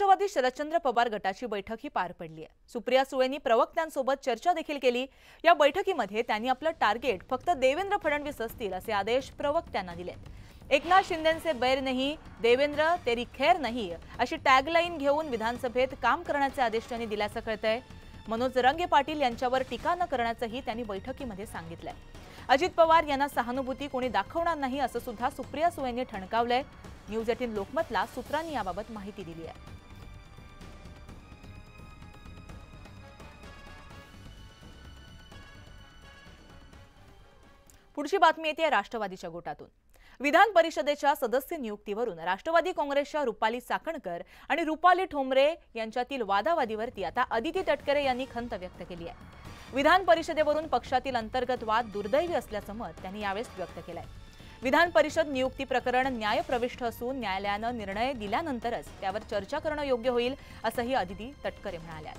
राष्ट्रवादी शरदचंद्र पवार गटाची बैठक ही पार पडली आहे. सुप्रिया सुळेंनी प्रवक्त्यांसोबत चर्चा देखील केली. या बैठकीमध्ये त्यांनी आपलं टार्गेट फक्त देवेंद्र फडणवीस असतील असे आदेश प्रवक्त्यांना दिले. एकनाथ शिंदेचे बैर नाही देवेंद्र तेरी खैर नाही अशी टॅगलाईन घेऊन विधानसभेत काम करण्याचे आदेश त्यांनी दिल्याचं कळतंय. मनोज रंगे पाटील यांच्यावर टीका न करण्याचंही त्यांनी बैठकीमध्ये सांगितलंय. अजित पवार यांना सहानुभूती कोणी दाखवणार नाही असं सुद्धा सुप्रिया सुळेंनी ठणकावलंय. न्यूज एटीन लोकमतला सूत्रांनी याबाबत माहिती दिली आहे. पुढची बातमी येते राष्ट्रवादीच्या गोटातून. विधान परिषदेच्या सदस्य नियुक्तीवरून राष्ट्रवादी काँग्रेसच्या रुपाली चाकणकर आणि रुपाली ठोंबरे यांच्यातील वादावादीवरती आता अदिती तटकरे यांनी खंत व्यक्त केली आहे. विधान परिषदेवरून पक्षातील अंतर्गत वाद दुर्दैवी असल्याचं मत त्यांनी यावेळेस व्यक्त केलंय. विधान परिषद नियुक्ती प्रकरण न्यायप्रविष्ट असून न्यायालयानं निर्णय दिल्यानंतरच त्यावर चर्चा करणं योग्य होईल असंही अदिती तटकरे म्हणाल्या.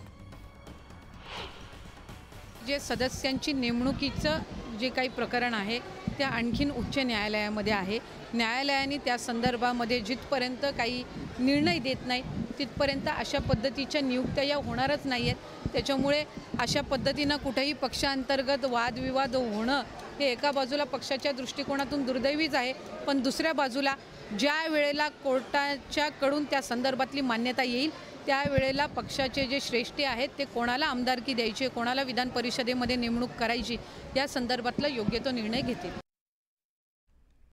जे सदस्यांची नेमणुकीचं जे काही प्रकरण आहे ते आणखीन उच्च न्यायालयामध्ये आहे. न्यायालयाने त्या संदर्भामध्ये जिथपर्यंत काही निर्णय देत नाही तिथपर्यंत अशा पद्धतीच्या नियुक्त्या या होणारच नाही आहेत त्याच्यामुळे अशा पद्धतीनं कुठेही पक्षांतर्गत वादविवाद होणं हे एका बाजूला पक्षाच्या दृष्टिकोनातून दुर्दैवीच आहे पण दुसऱ्या बाजूला ज्या वेळेला कोर्टाच्याकडून त्या संदर्भातली मान्यता येईल त्यावेळेला पक्षाचे जे श्रेष्ठी आहेत ते कोणाला आमदारकी द्यायची कोणाला विधान परिषदेमध्ये नेमणूक करायची या संदर्भातला योग्य तो निर्णय घेतील.